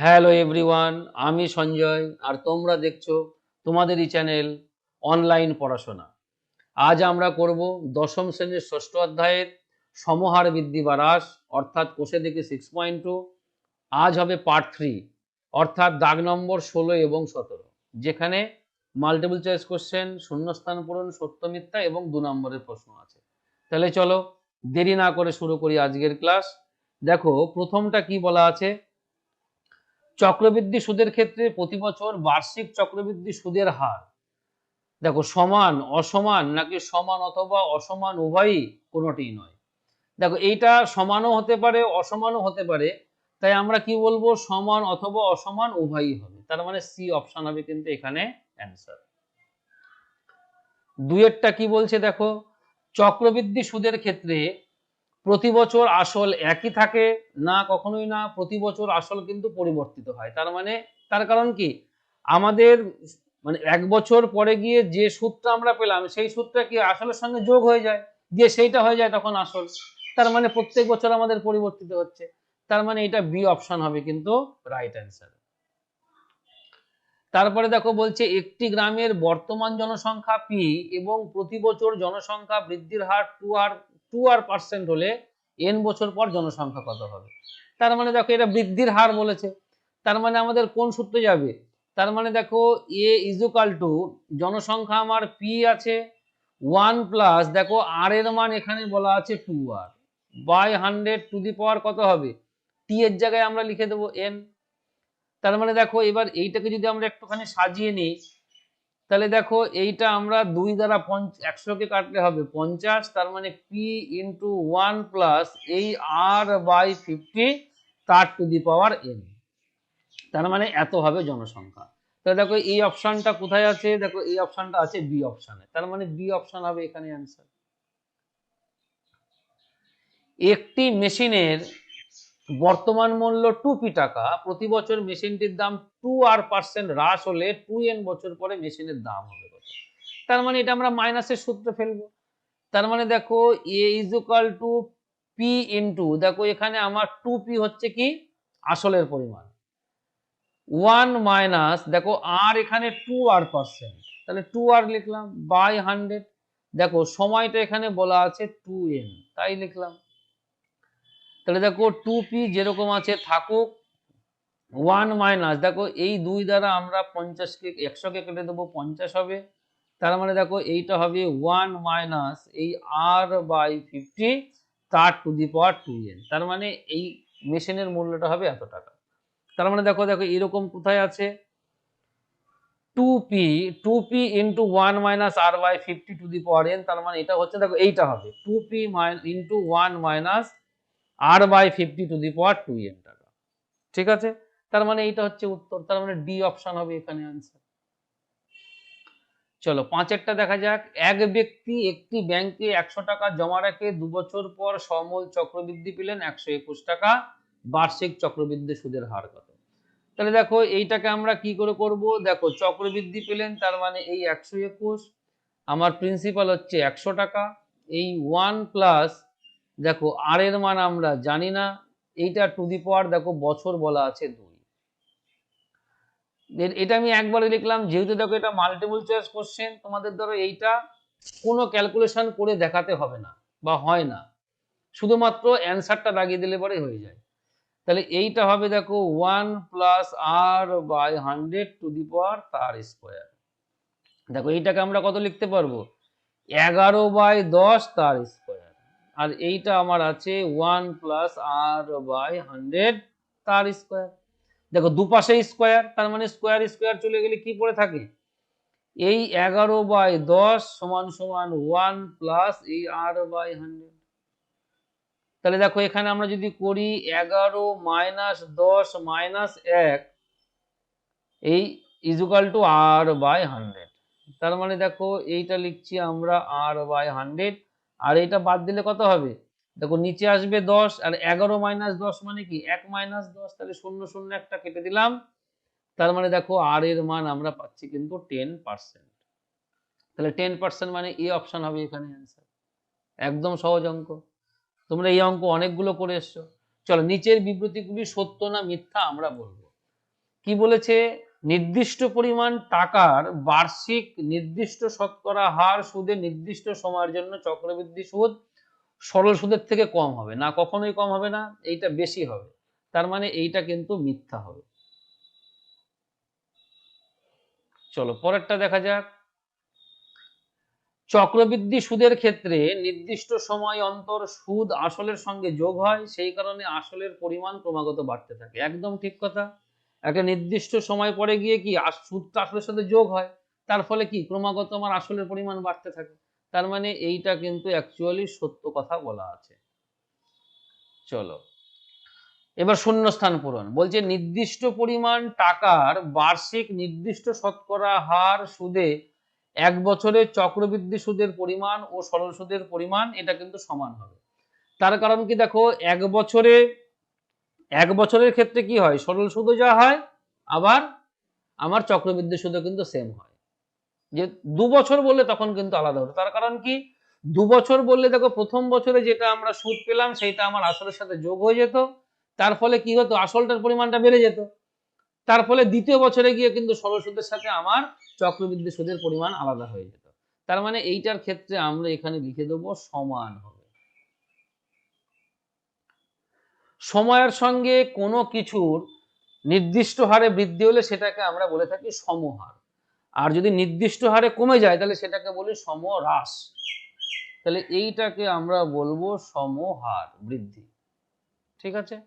Hello everyone, আমি সঞ্জয়, আর তোমরা দেখছ তোমাদেরই চ্যানেল অনলাইন পড়াশোনা। আজ আমরা করব দশম শ্রেণির ষষ্ঠ অধ্যায়ের সমহার বৃদ্ধি বা হ্রাস, অর্থাৎ কোষে দেখি সিক্স পয়েন্ট টু আজ হবে পার্ট থ্রি অর্থাৎ দাগ নম্বর ষোলো এবং সতেরো, যেখানে মাল্টিপল চয়েস কোশ্চেন শূন্যস্থান পূরণ, সত্য মিথ্যা এবং দু নম্বরের প্রশ্ন আছে। তাহলে চলো দেরি না করে শুরু করি আজকের ক্লাস দেখো, প্রথমটা কি বলা আছে? চক্রবৃদ্ধি সুদের ক্ষেত্রে প্রতি বছর বার্ষিক চক্রবৃদ্ধি সুদের হার। দেখো, সমান, অসমান নাকি সমান অথবা অসমান উভয়ই কোনোটিই নয়। দেখো, এইটা সমানও হতে পারে, অসমানও হতে পারে। তাই আমরা কি বলব? সমান অথবা অসমান উভয়ই হবে। তার মানে সি অপশন হবে কিন্তু এখানে অ্যান্সার। দুয়েরটা কি বলছে দেখো? চক্রবৃদ্ধি সুদের ক্ষেত্রে প্রতি বছর আসল একই থাকে, না কখনোই না প্রতি বছর আসল কিন্তু পরিবর্তিত হয়। তার মানে তার কারণ কি? আমাদের মানে এক বছর পরে গিয়ে যে সুদটা আমরা পেলাম, সেই সুদটা কি আসলের সঙ্গে যোগ হয়ে যায়? দিয়ে সেইটা হয়ে যায় তখন আসল। তার মানে প্রত্যেক বছর আমাদের পরিবর্তিত হচ্ছে। তার মানে এটা বি অপশন হবে কিন্তু রাইট অ্যান্সার। তারপরে দেখো বলছে, একটি গ্রামের বর্তমান জনসংখ্যা পি এবং প্রতি বছর জনসংখ্যা বৃদ্ধির হার two R two R percent হলে এন বছর পর জনসংখ্যা কত হবে? তার মানে দেখো এটা বৃদ্ধির হার বলেছে। তার মানে আমাদের কোন সূত্রে যাবে? তার মানে দেখো এ ইজুকাল টু জনসংখ্যা আমার পি আছে ওয়ান প্লাস দেখো আর এর মান এখানে বলা আছে two R by hundred to the power কত হবে? টি এর জায়গায় আমরা লিখে দেবো এন তার মানে দেখো এবার এইটাকে যদি আমরা একটুখানি সাজিয়ে নিই তাহলে দেখো এইটা আমরা দুই দ্বারা পঞ্চ একশোকে কাটলে হবে পঞ্চাশ, তার মানে পি ইন্টু ওয়ান প্লাস এই আর বাই ফিফটি তার টু দি পাওয়ার এন তার মানে এত হবে জনসংখ্যা। তো দেখো এই অপশনটা কোথায় আছে? দেখো এই অপশনটা আছে বি অপশনে তার মানে বি অপশন হবে এখানে অ্যান্সার একটি মেশিনের বর্তমান মূল্য টু পি টাকা, প্রতি বছর মেশিনটির দাম টু আর পার্সেন্ট হ্রাস হলে টু এন বছর পরে মেশিনের দাম হবে তার মানে এটা আমরা মাইনাসের সূত্রে ফেলব। তার মানে দেখো A equal to P into দেখো এখানে আমার টু পি হচ্ছে কি? আসলের পরিমাণ। ওয়ান মাইনাস দেখো আর এখানে টু আর পার্সেন্ট তাহলে টু আর লিখলাম বাই হান্ড্রেড দেখো সময়টা এখানে বলা আছে টু এন তাই লিখলাম। তাহলে দেখো টু পি যেরকম আছে থাকুক ওয়ান মাইনাস দেখো এই দুই দ্বারা আমরা পঞ্চাশকে একশোকে কেটে দেবো, পঞ্চাশ হবে। তার মানে দেখো এইটা হবে ওয়ান মাইনাস এই আর বাই ফিফটি তার to the power two N তার মানে এই মেশিনের মূল্যটা হবে এত টাকা। তার মানে দেখো দেখো এরকম কোথায় আছে? Two P two P into one minus r by fifty to the power n তার মানে এটা হচ্ছে দেখো এইটা হবে। Two P mine into one minus r by fifty to the power two n টাকা। ঠিক আছে? তার মানে এইটা হচ্ছে উত্তর। তার মানে ডি অপশন হবে এখানে আনসার চলো পাঁচেরটা দেখা যাক। এক ব্যক্তি একটি ব্যাংকে একশো টাকা জমা রেখে দু বছর পর সমূল চক্রবৃদ্ধি পেলেন একশো একুশ টাকা। বার্ষিক চক্রবৃদ্ধি সুদের হার কত? তাহলে দেখো, এইটাকে আমরা কি করে করব? দেখো, চক্রবৃদ্ধি পেলেন তার মানে এই একশো একুশ। আমার প্রিন্সিপাল হচ্ছে একশো টাকা। এই ওয়ান প্লাস দেখো আর এর মান আমরা জানি না। এইটা টু দি পাওয়ার দেখো, বছর বলা আছে দুই। এটা আমি একবারে লিখলাম, যেহেতু দেখো এটা মাল্টিপল চয়েস কোশ্চেন তোমাদের ধরো এইটা কোনো ক্যালকুলেশন করে দেখাতে হবে না, বা হয় না। শুধুমাত্র অ্যান্সারটা দাগিয়ে দিলে পরে হয়ে যায়। তাহলে এইটা হবে দেখো one plus r by hundred to the power তার স্কোয়ার দেখো, এইটাকে আমরা কত লিখতে পারব? এগারো বাই দশ তার স্কোয়ার আর এইটা আমার আছে one plus r by hundred তার স্কোয়ার। দেখো দুপাশে স্কোয়ার, তার মানে স্কোয়ার স্কোয়ার চলে গেলে কি পড়ে থাকে? এই এগারো বাই দশ সমান সমান ওয়ান প্লাস এই আর বাই হান্ড্রেড। তাহলে দেখো এখানে আমরা যদি করি এগারো মাইনাস দশ মাইনাস এক, এই equal to r by hundred তার মানে দেখো এইটা লিখছি আমরা আর বাই হান্ড্রেড আর এটা বাদ দিলে কত হবে? দেখো নিচে আসবে দশ আর এগারো মাইনাস দশ মানে কি? এক মাইনাস দশ, তাহলে শূন্য শূন্য একটা কেটে দিলাম। তার মানে দেখো আর এর মান আমরা পাচ্ছি কিন্তু টেন পার্সেন্ট তাহলে টেন পার্সেন্ট মানে এই অপশন হবে এখানে অ্যান্সার একদম সহজ অঙ্ক। তোমরা এই অঙ্ক অনেকগুলো করে এসছো। চলো, নিচের বিবৃতিগুলি সত্য না মিথ্যা আমরা বলব। কি বলেছে? নির্দিষ্ট পরিমাণ টাকার বার্ষিক নির্দিষ্ট শতকরা হার সুদে নির্দিষ্ট সময়ের জন্য চক্রবৃদ্ধি সুদ সরল সুদের থেকে কম হবে, না কখনোই কম হবে না, এইটা বেশি হবে। তার মানে এইটা কিন্তু মিথ্যা হবে। চলো, পরেরটা দেখা যাক। চক্রবৃদ্ধি সুদের ক্ষেত্রে নির্দিষ্ট সময় অন্তর সুদ আসলের সঙ্গে যোগ হয়, সেই কারণে আসলের পরিমাণ ক্রমাগত বাড়তে থাকে। একদম ঠিক কথা। একটা নির্দিষ্ট সময় পরে গিয়ে কি সুদটা আসলের সাথে যোগ হয়। তার ফলে কি ক্রমাগত আমার আসলের পরিমাণ বাড়তে থাকে। তার মানে এইটা কিন্তু অ্যাকচুয়ালি সত্য কথা বলা আছে। চলো। এবার শূন্যস্থান পূরণ। বলছে নির্দিষ্ট পরিমাণ টাকার বার্ষিক নির্দিষ্ট শতকরা হার সুদে এক বছরে চক্রবৃদ্ধি সুদের পরিমাণ ও সরল সুদের পরিমাণ এটা কিন্তু সমান হবে। তার কারণ কি দেখো, এক বছরে এক বছরের ক্ষেত্রে কি হয়? সরল সুদও যা হয়, আবার আমার চক্রবৃদ্ধি সুদও কিন্তু সেম হয়। যে দু বছর বললে তখন কিন্তু আলাদা হতো। তার কারণ কি? দু বছর বললে দেখো প্রথম বছরে যেটা আমরা সুদ পেলাম সেটা আমার আসলের সাথে যোগ হয়ে যেত। তার ফলে কি হতো? আসলটার পরিমাণটা বেড়ে যেত। তার ফলে দ্বিতীয় বছরে গিয়ে কিন্তু সরল সুদের সাথে আমার চক্রবৃদ্ধি সুদের পরিমাণ আলাদা হয়ে যেত। তার মানে এইটার ক্ষেত্রে আমরা এখানে লিখে দেবো সমান হবে। সময়ের সঙ্গে কোনো কিছুর নির্দিষ্ট হারে বৃদ্ধি হলে সেটাকে আমরা বলে থাকি সমহার। আর যদি নির্দিষ্ট হারে কমে যায়, তাহলে সেটাকে বলি সমহ্রাস তাহলে এইটাকে আমরা বলব সমহার বৃদ্ধি। ঠিক আছে?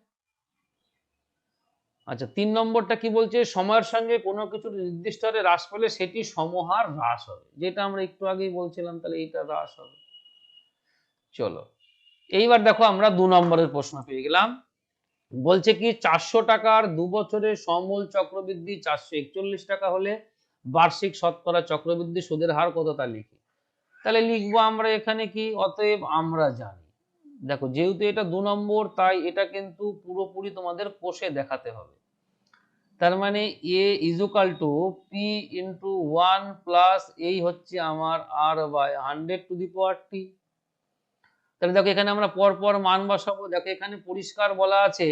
আচ্ছা তিন নম্বরটা কি বলছে? সময়ের সঙ্গে কোনো কিছু নির্দিষ্ট হারে হ্রাস পেলে সেটি সমহার হ্রাস হবে। যেটা আমরা একটু আগেই বলছিলাম, তাহলে এইটা হ্রাস হবে। চলো। এইবার দেখো আমরা দু নম্বরের প্রশ্ন পেয়ে গেলাম। বলছে কি, চারশো টাকার দু বছরের সমূল চক্রবৃদ্ধি চারশো একচল্লিশ টাকা হলে বার্ষিক শতকরা চক্রবৃদ্ধি সুদের হার কত তা লিখি। তাহলে লিখব আমরা এখানে কি, অতএব আমরা জানি। দেখো, যেহেতু এটা দু নম্বর, তাই এটা কিন্তু পুরোপুরি তোমাদের কোষে দেখাতে হবে। তার মানে A equal to P into one plus এই হচ্ছে আমার r by hundred to the power t তাহলে দেখো এখানে আমরা পরপর পর মান বসাবো। দেখো এখানে পরিষ্কার বলা আছে,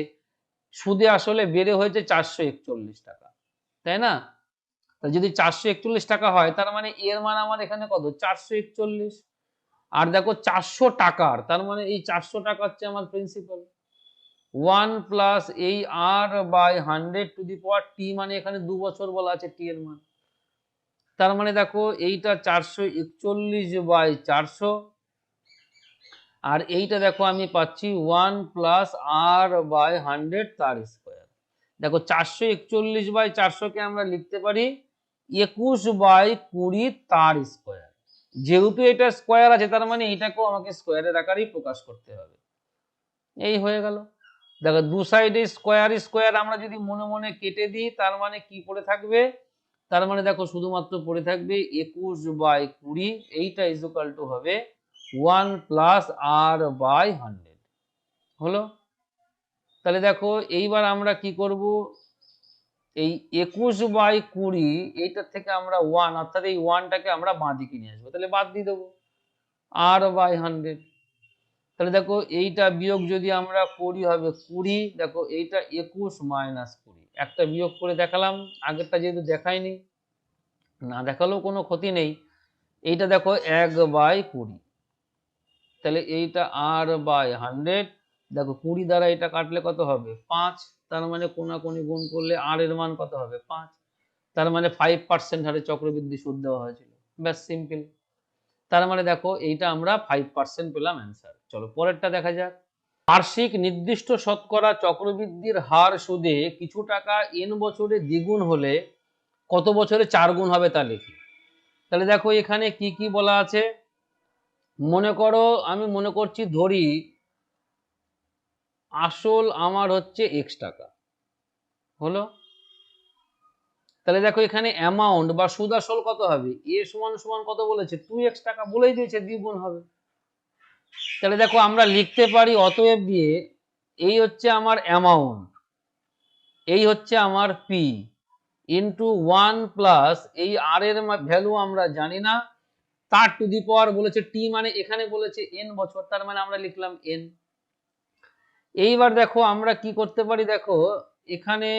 সুদে আসলে বেড়ে হয়েছে চারশো একচল্লিশ টাকা, তাই না? যদি চারশো একচল্লিশ টাকা হয়, তার মানে এর মান আমার এখানে কত? চারশো একচল্লিশ। আর দেখো চারশো টাকার, তার মানে এই চারশো টাকা হচ্ছে আমার প্রিন্সিপাল ওয়ান প্লাস এই r by hundred to the power t মানে এখানে দু বছর বলা আছে টি এর মান। তার মানে দেখো এইটা চারশো একচল্লিশ বাই চারশো আর এইটা দেখো আমি পাচ্ছি one plus r by hundred তার স্কোয়ার। দেখো চারশো একচল্লিশ বাই চারশোকে আমরা লিখতে পারি একুশ বাই কুড়ি তার স্কোয়ার। যেহেতু এটা স্কোয়ার আছে, তার মানে এটাকেও আমাকে স্কোয়ারের আকারেই প্রকাশ করতে হবে। এই হয়ে গেল। দেখো দু সাইডে স্কোয়ার স্কোয়ার আমরা যদি মনে মনে কেটে দিই, তার মানে কি পড়ে থাকবে? তার মানে দেখো শুধুমাত্র পড়ে থাকবে একুশ বাই কুড়ি, এইটা ইজুকাল টু হবে one plus r by hundred. হলো? তাহলে দেখো, এইবার আমরা কি করব? এই একুশ বাই কুড়ি, এইটার থেকে আমরা ওয়ান, অর্থাৎ এই ওয়ানটাকে আমরা বাঁ দিকে নিয়ে আসব। তাহলে বাদ দিয়ে দেবো। R by hundred. তাহলে দেখো, এইটা বিয়োগ যদি আমরা করি হবে কুড়ি, দেখো, এইটা একুশ মাইনাস কুড়ি। একটা বিয়োগ করে দেখালাম, আগেরটা যেহেতু দেখায়নি না দেখালেও কোনো ক্ষতি নেই। এইটা দেখো, এক বাই কুড়ি। তাহলে এইটা আর বাই হান্ড্রেড দেখো কুড়ি দ্বারা এটা কাটলে কত হবে? পাঁচ। তার মানে কোনাকুনি গুণ করলে আর এর মান কত হবে? পাঁচ। তার মানে ফাইভ পার্সেন্ট হারে চক্রবৃদ্ধি সুদ দেওয়া হয়েছিল। ব্যাস সিম্পল তার মানে দেখো এইটা আমরা ফাইভ পার্সেন্ট পেলাম অ্যান্সার চলো পরেরটা দেখা যাক। বার্ষিক নির্দিষ্ট শতকরা চক্রবৃদ্ধির হার সুদে কিছু টাকা এন বছরে দ্বিগুণ হলে কত বছরে চার গুণ হবে তা লিখি। তাহলে দেখো এখানে কি কি বলা আছে? মনে করো, আমি মনে করছি ধরি, আসল আমার হচ্ছে এক্স টাকা। হলো? তাহলে দেখো এখানে অ্যামাউন্ট বা সুদ আসল কত হবে? এ সমান সমান কত বলেছে? টু এক্স টাকা বলেই দিয়েছে, দ্বিগুণ হবে। তাহলে দেখো আমরা লিখতে পারি অতএব দিয়ে, এই হচ্ছে আমার অ্যামাউন্ট এই হচ্ছে আমার পি ইন্টু ওয়ান প্লাস এই আর এর ভ্যালু আমরা জানি না। তার টু দি পাওয়ার বলেছে টি মানে এখানে বলেছে এন বছর, তার মানে আমরা লিখলাম এন এইবার দেখো আমরা কি করতে পারি, দেখো, এখানে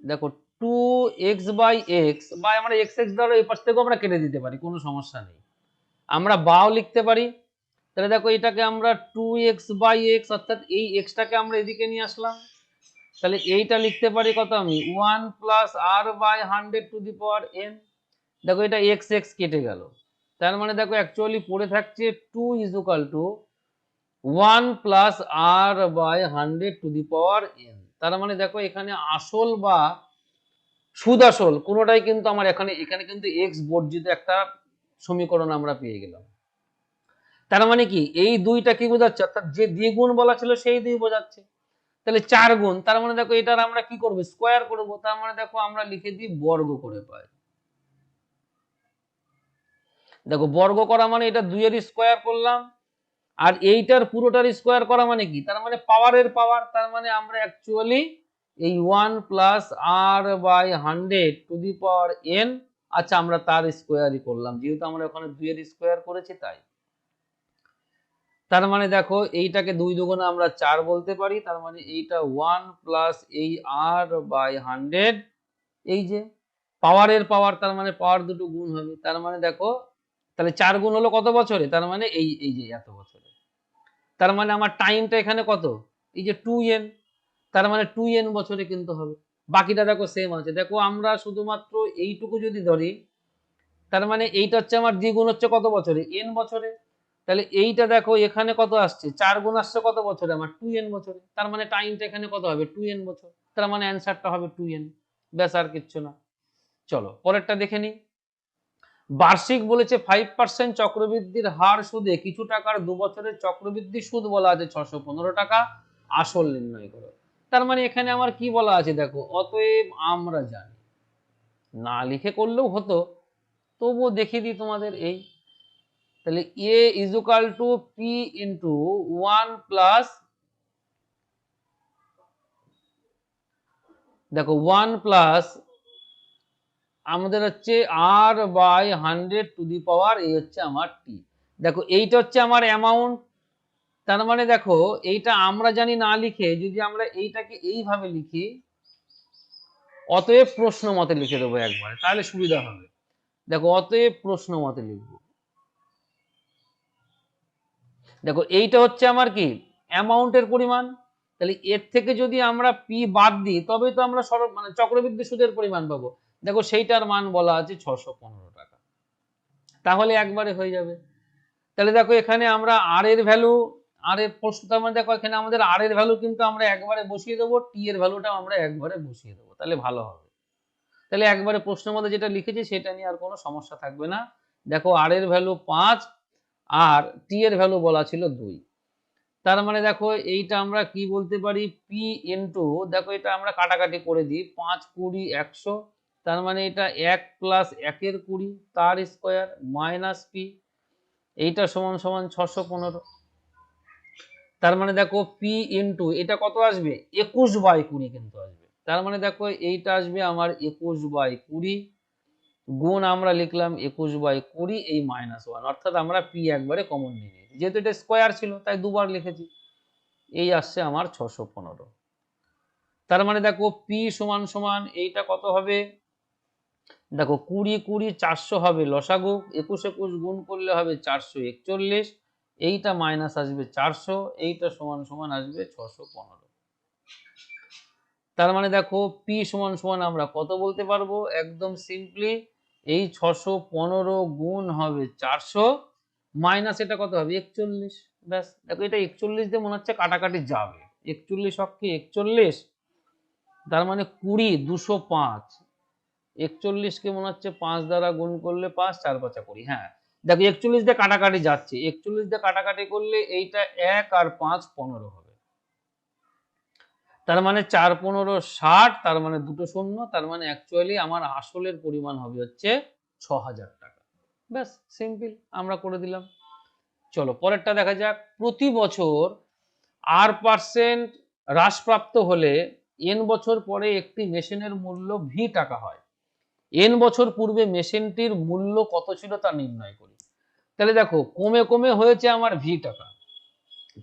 দেখো টু এক্স বাই এক্স বা আমরা এক্স এক্স দ্বারা এই পাশ থেকেও আমরা কেটে দিতে পারি, কোনো সমস্যা নেই। আমরা বাও লিখতে পারি, তাহলে দেখো এটাকে আমরা টু এক্স বাই এক্স অর্থাৎ এই এক্সটাকে আমরা এদিকে নিয়ে আসলাম। তাহলে এইটা লিখতে পারি কত আমি one plus r by hundred to the power n দেখো এটা এক্স এক্স কেটে গেল। তার মানে দেখো অ্যাকচুয়ালি পড়ে থাকছে two equal to one plus r by hundred to the power n তার মানে দেখো এখানে আসল বা সুদ আসল কোনোটাই কিন্তু আমার এখানে এখানে কিন্তু এক্স বর্জিত একটা সমীকরণ আমরা পেয়ে গেলাম। তার মানে কি? এই দুইটা কি বোঝাচ্ছে? অর্থাৎ যে দ্বিগুণ বলা ছিল সেই দুই বোঝাচ্ছে। তাহলে চার গুণ, তার মানে দেখো এটার আমরা কি করব? স্কোয়ার করব। তার মানে দেখো আমরা লিখে দিই বর্গ করে পাই। দেখো, বর্গ করা মানে এটা দুইয়ের স্কোয়ার করলাম, আর এইটার পুরোটার স্কোয়ার করা মানে কি? তার মানে পাওয়ারের পাওয়ার তার মানে আমরা অ্যাকচুয়ালি এই one plus r by hundred to the power n আচ্ছা আমরা তার স্কোয়ারই করলাম, যেহেতু আমরা ওখানে দুইয়ের স্কোয়ার করেছি তাই। তার মানে দেখো, এইটাকে দুই দুগুণে আমরা চার বলতে পারি, তার মানে এইটা ওয়ান প্লাস এই আর বাই হান্ড্রেড এই যে পাওয়ারের পাওয়ার তার মানে পাওয়ার দুটো গুণ হবে, তার মানে দেখো তাহলে চার গুণ হলো কত বছরে? তার মানে এই এই যে এত বছরে। তার মানে আমার টাইমটা এখানে কত? এই যে টু এন তার মানে টু এন বছরে কিন্তু হবে। বাকিটা দেখো সেম আছে। দেখো আমরা শুধুমাত্র এইটুকু যদি ধরি, তার মানে এইটা হচ্ছে আমার দ্বিগুণ হচ্ছে কত বছরে? এন বছরে। তাহলে এইটা দেখো এখানে কত আসছে? চার গুণ আসছে কত বছরে? আমার টু এন বছরে। তার মানে টাইমটা এখানে কত হবে? টু এন বছর। তার মানে অ্যান্সারটা হবে টু এন ব্যাস আর কিচ্ছু না। চলো, পরেরটা দেখে নিই। বার্ষিক বলেছে ফাইভ পার্সেন্ট চক্রবৃদ্ধির হার সুদে কিছু টাকার দু বছরের চক্রবৃদ্ধি সুদ বলা আছে ছশো পনেরো টাকা আসল নির্ণয় করো। তার মানে এখানে আমার কি বলা আছে দেখো, অতএব আমরা জানি। না লিখে করলেও হতো, তবুও দেখিয়ে দিই তোমাদের এই। তাহলে A equal to P into one plus দেখো ওয়ান প্লাস আমাদের হচ্ছে r by hundred to the power এই হচ্ছে আমার টি দেখো, এইটা হচ্ছে আমার অ্যামাউন্ট তার মানে দেখো, এইটা আমরা জানি না লিখে, যদি আমরা এইটাকে এইভাবে লিখি, অতএব প্রশ্ন মতে লিখে দেবো একবারে, তাহলে সুবিধা হবে। দেখো, অতএব প্রশ্ন মতে লিখব। দেখো, এইটা হচ্ছে আমার কি? অ্যামাউন্টের পরিমাণ। তাহলে এর থেকে যদি আমরা পি বাদ দিই তবে তো আমরা মানে চক্রবৃদ্ধি সুদের পরিমাণ পাবো। দেখো সেইটার মান বলা আছে ছশো পনেরো টাকা। তাহলে একবারে হয়ে যাবে। তাহলে দেখো এখানে আমরা আর এর ভ্যালু আর এর প্রশ্ন, তার মানে দেখো এখানে আমাদের আর এর ভ্যালু কিন্তু আমরা একবারে বসিয়ে দেবো টি এর ভ্যালুটা আমরা একবারে বসিয়ে দেবো, তাহলে ভালো হবে। তাহলে একবারে প্রশ্নের মধ্যে যেটা লিখেছি সেটা নিয়ে আর কোনো সমস্যা থাকবে না। দেখো আর এর ভ্যালু পাঁচ, আর টি এর ভ্যালু বলা ছিল দুই। তার মানে দেখো এইটা আমরা কি বলতে পারি? পি ইন্টু দেখো এটা আমরা কাটাকাটি করে দিই, পাঁচ কুড়ি একশো তার মানে এটা এক প্লাস একের কুড়ি, তার স্কোয়ার মাইনাস পি এইটা সমান সমান ছশো পনেরো। তার মানে দেখো পি ইন্টু এটা কত আসবে? একুশ বাই কুড়ি কিন্তু আসবে। তার মানে দেখো এইটা আসবে আমার একুশ বাই কুড়ি, গুণ আমরা লিখলাম একুশ বাই কুড়ি, এই মাইনাস ওয়ান অর্থাৎ আমরা পি একবারে কমন নিয়ে নিয়েছি। যেহেতু এটা স্কোয়ার ছিল, তাই দুবার লিখেছি। এই আসছে আমার ছশো পনেরো। তার মানে দেখো পি সমান সমান এইটা কত হবে? দেখো কুড়ি কুড়ি চারশো হবে লসাগু, একুশ একুশ গুণ করলে হবে চারশো একচল্লিশ, এইটা মাইনাস আসবে চারশো, এইটা সমান সমান আসবে ছশো পনেরো। তার মানে দেখো পি সমান সমান আমরা কত বলতে পারব? একদম সিম্পলি এই ছশো পনেরো গুণ হবে চারশো, মাইনাস এটা কত হবে? একচল্লিশ। ব্যাস, দেখো এটা একচল্লিশ দিয়ে মনে হচ্ছে কাটাকাটি যাবে। একচল্লিশ অক্ষে একচল্লিশ, তার মানে কুড়ি দুশো পাঁচ। একচল্লিশকে মনে হচ্ছে পাঁচ দ্বারা গুণ করলে পাঁচ, চার পাঁচা কুড়ি হ্যাঁ। দেখো একচল্লিশ দিয়ে কাটাকাটি যাচ্ছে, একচল্লিশ দিয়ে কাটাকাটি করলে এইটা এক আর পাঁচ পনেরো হবে। তার মানে চার পনেরো ষাট, তার মানে দুটো শূন্য, তার মানে অ্যাকচুয়ালি আমার আসলের পরিমাণ হবে হচ্ছে ছ হাজার টাকা। ব্যাস সিম্পল আমরা করে দিলাম। চলো, পরেরটা দেখা যাক। প্রতি বছর আর পার্সেন্ট হ্রাসপ্রাপ্ত হলে এন বছর পরে একটি মেশিনের মূল্য ভি টাকা হয়। এন বছর পূর্বে মেশিনটির মূল্য কত ছিল তা নির্ণয় করি। তাহলে দেখো, কমে কমে হয়েছে আমার ভি টাকা।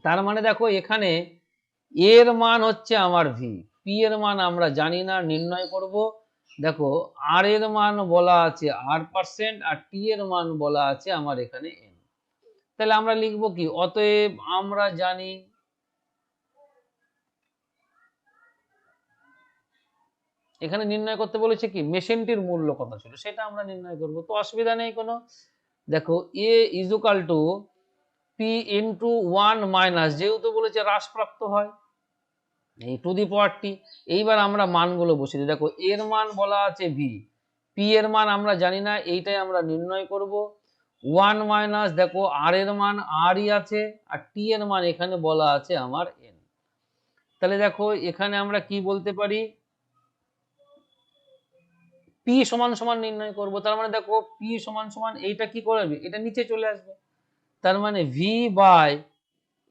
তার মানে দেখো, এখানে এর মান হচ্ছে আমার ভি পি এর মান আমরা জানি না, নির্ণয় করব। দেখো আর এর মান বলা আছে আর পার্সেন্ট আর টি এর মান বলা আছে আমার এখানে এন তাহলে আমরা লিখব কি? অতএব আমরা জানি এখানে নির্ণয় করতে বলেছে কি? মেশিনটির মূল্য কত ছিল? সেটা আমরা নির্ণয় করব। তো অসুবিধা নেই কোনো। দেখো A equal to P into one minus যেহেতু বলেছে হ্রাসপ্রাপ্ত হয় এই টু দি পাওয়ার টি এইবার আমরা মানগুলো বসিয়ে দিই। দেখো, এর মান বলা আছে ভি পি এর মান আমরা জানি না, এইটাই আমরা নির্ণয় করব। ওয়ান মাইনাস দেখো আর এর মান আরই আছে, আর টি এর মান এখানে বলা আছে আমার এন তাহলে দেখো, এখানে আমরা কি বলতে পারি? পি সমান সমান নির্ণয় করব। তার মানে দেখো পি সমান সমান এইটা কি করবে এটা নিচে চলে আসবে। তার মানে ভি বাই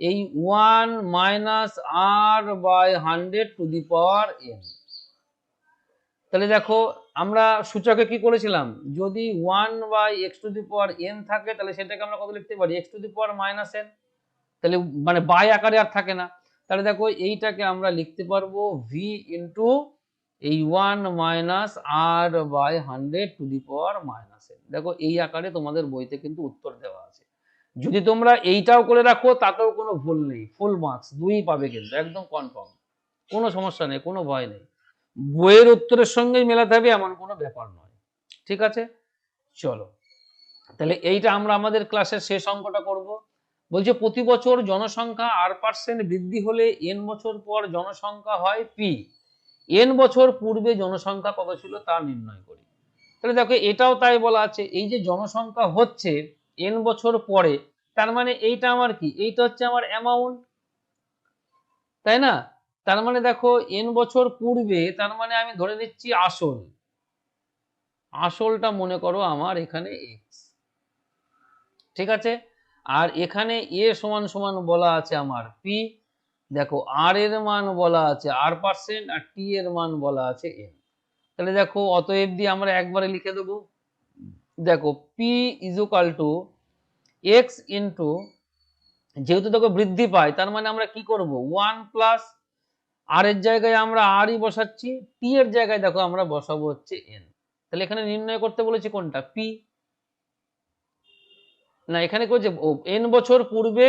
এই one minus r by hundred to the power n তাহলে দেখো, আমরা সূচকে কি করেছিলাম? যদি one by x to the power n থাকে, তাহলে সেটাকে আমরা কত লিখতে পারি? X to the power minus n তাহলে মানে বাই আকারে আর থাকে না। তাহলে দেখো, এইটাকে আমরা লিখতে পারব ভি ইন্টু এই one minus r by hundred to the power minus n দেখো, এই আকারে তোমাদের বইতে কিন্তু উত্তর দেওয়া আছে। যদি তোমরা এইটাও করে রাখো, তাতেও কোনো ভুল নেই। ফুল মার্কস দুই পাবে কিন্তু, একদম কনফার্ম কোনো সমস্যা নেই, কোনো ভয় নেই। বইয়ের উত্তরের সঙ্গেই মেলাতে হবে, এমন কোনো ব্যাপার নয়। ঠিক আছে? চলো। তাহলে এইটা আমরা আমাদের ক্লাসের শেষ অঙ্কটা করব। বলছে, প্রতি বছর জনসংখ্যা আর পার্সেন্ট বৃদ্ধি হলে এন বছর পর জনসংখ্যা হয় পি এন বছর পূর্বে জনসংখ্যা কত ছিল তা নির্ণয় করি। তাহলে দেখো, এটাও তাই বলা আছে, এই যে জনসংখ্যা হচ্ছে এন বছর পরে, তার মানে এইটা আমার কি? এইটা হচ্ছে আমার অ্যামাউন্ট তাই না? তার মানে দেখো এন বছর পূর্বে, তার মানে আমি ধরে নিচ্ছি আসল। আসলটা মনে করো আমার এখানে এক্স ঠিক আছে? আর এখানে এ সমান সমান বলা আছে আমার পি দেখো আর এর মান বলা আছে আর পার্সেন্ট আর টি এর মান বলা আছে এন তাহলে দেখো অতএব দিয়ে আমরা একবারে লিখে দেবো। দেখো P equal to x into যেহেতু দেখো বৃদ্ধি পায়, তার মানে আমরা কি করব? ওয়ান প্লাস আর এর জায়গায় আমরা আরই বসাচ্ছি টি এর জায়গায় দেখো আমরা বসাবো হচ্ছে এন তাহলে এখানে নির্ণয় করতে বলেছি কোনটা? পি না, এখানে করছে এন বছর পূর্বে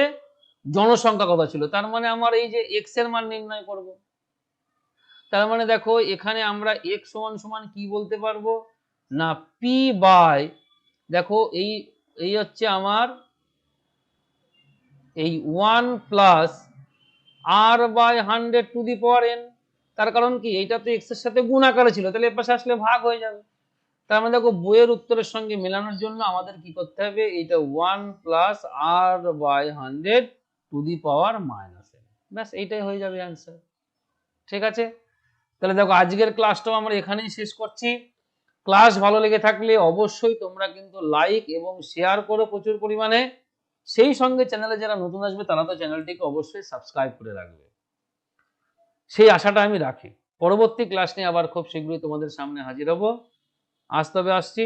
জনসংখ্যা কত ছিল। তার মানে আমার এই যে এক্সের মান নির্ণয় করব। তার মানে দেখো, এখানে আমরা এক্স সমান সমান কি বলতে পারব? না পি বাই দেখো, এই এই হচ্ছে আমার এই one plus r by hundred to the power n তার কারণ কি? এইটা তো এক্সের সাথে গুণ আকারে ছিল। তাহলে এর পাশে আসলে ভাগ হয়ে যাবে। তার মানে দেখো, বইয়ের উত্তরের সঙ্গে মেলানোর জন্য আমাদের কি করতে হবে? এইটা one plus r by hundred to the power minus n ব্যাস, এইটাই হয়ে যাবে অ্যান্সার ঠিক আছে? তাহলে দেখো, আজকের ক্লাসটাও আমরা এখানেই শেষ করছি। ক্লাস ভালো লেগে থাকলে অবশ্যই তোমরা কিন্তু লাইক এবং শেয়ার করো প্রচুর পরিমাণে। সেই সঙ্গে চ্যানেলে যারা নতুন আসবে, তারা তো চ্যানেলটিকে অবশ্যই সাবস্ক্রাইব করে রাখবে। সেই আশাটা আমি রাখি। পরবর্তী ক্লাস নিয়ে আবার খুব শীঘ্রই তোমাদের সামনে হাজির হব। আজ তবে আসছি।